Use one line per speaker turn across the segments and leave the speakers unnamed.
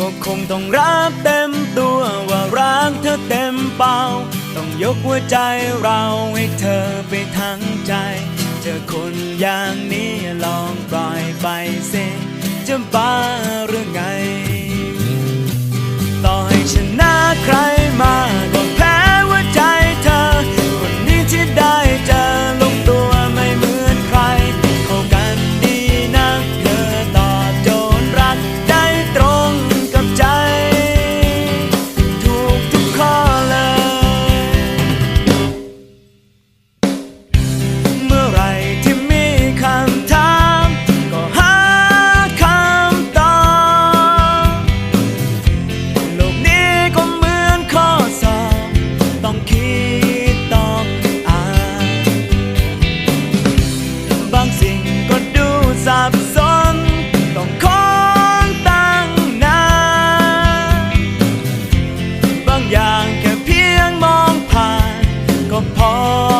ก็คงต้องรับเต็มตัวว่ารักเธอเต็มเป่า ต้องยกหัวใจเราให้เธอไปทั้งใจเจอคนอย่างนี้ลองปล่อยไปสิจะไป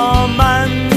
我们